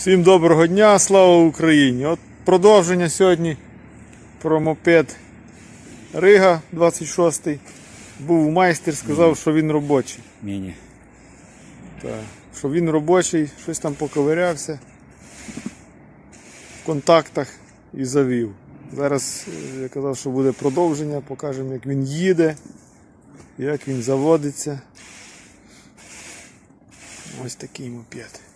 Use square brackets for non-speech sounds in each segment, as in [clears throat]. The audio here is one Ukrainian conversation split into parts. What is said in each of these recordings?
Всім доброго дня, слава Україні! От продовження сьогодні про мопед Рига 26. Був майстер, сказав, що він робочий. Міні. Так, що він робочий, щось там поковирявся в контактах і завів. Зараз е, я казав, що буде продовження, покажемо, як він їде, як він заводиться. Ось такий мопед.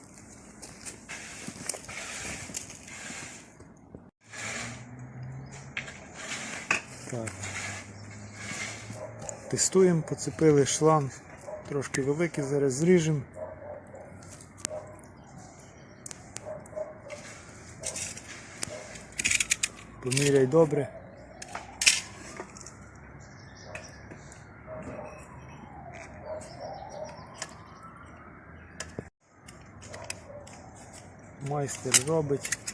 Так. Тестуємо, поцепили шланг. Трошки великий, зараз зріжемо. Поміряй добре. Майстер робить.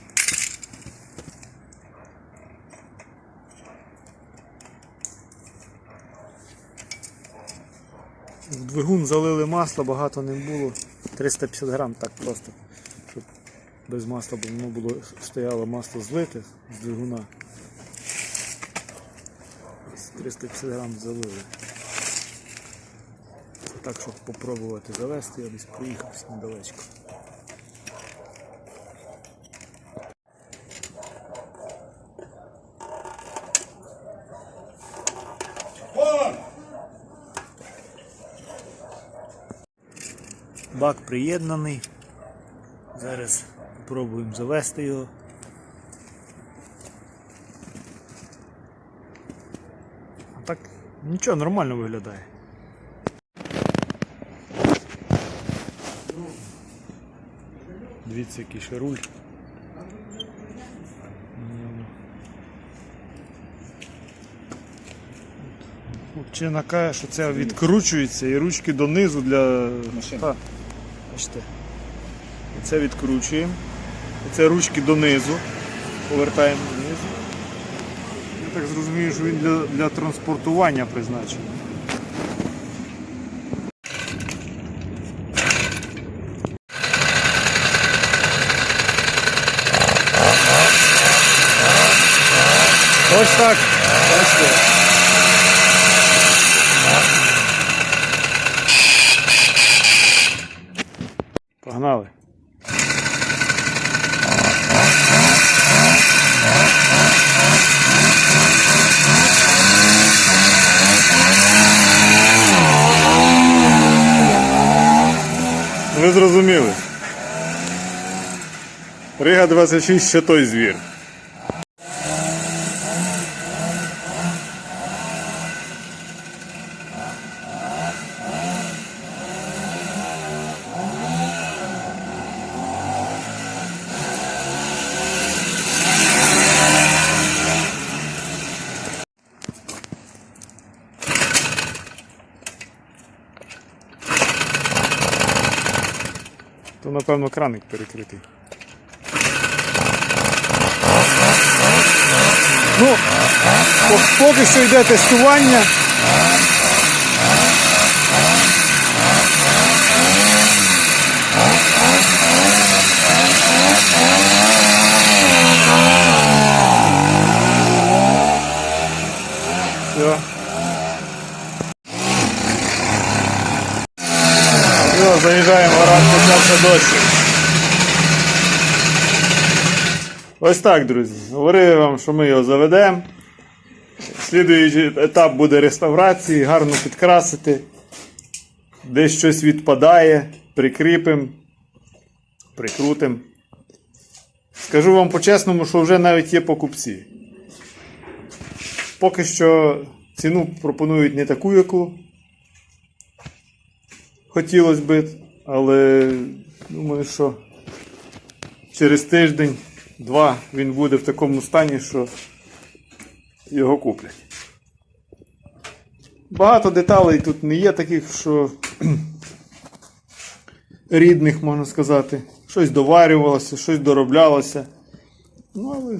Двигун залили масло, багато не було. 350 грам так просто, щоб без масла бо воно було стояло масло злите з двигуна. 350 грам залили. Так, щоб попробувати завести, я десь проїхав недалечко. Бак приєднаний. Зараз спробуємо завести його. А так нічого нормально виглядає. Дивіться, який ще руль. Хлопчина каже, що це відкручується і ручки донизу для Машини. Бачите. І це відкручуємо. І це ручки донизу. Повертаємо донизу. Я так зрозумію, що він для, для транспортування призначений. Ось так. Бачите. Погнали. Ви зрозуміли. Рига 26 ще той звір. То напевно краник перекритий. Ну, по- поки що йде тестування. Все, заїжджаємо, раз почався дощ. Ось так, друзі. Говорив вам, що ми його заведемо. Слідуючий етап буде реставрації, гарно підкрасити. Десь щось відпадає, прикріпимо, прикрутимо. Скажу вам по-чесному, що вже навіть є покупці. Поки що ціну пропонують не таку, яку хотілося би, але думаю, що через тиждень, два він буде в такому стані, що його куплять. Багато деталей тут не є таких, що [clears throat] рідних, можна сказати. Щось доварювалося, щось дороблялося. Ну, але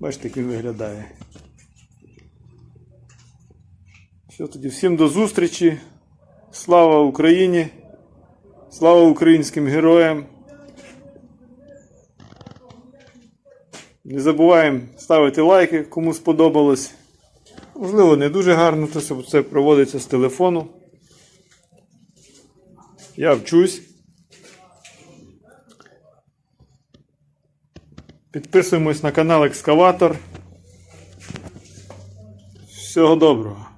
бачите, як він виглядає. Все, тоді всім до зустрічі. Слава Україні! Слава українським героям! Не забуваємо ставити лайки, кому сподобалось. Можливо, не дуже гарно, то це проводиться з телефону. Я вчусь. Підписуємось на канал Екскаватор. Всього доброго.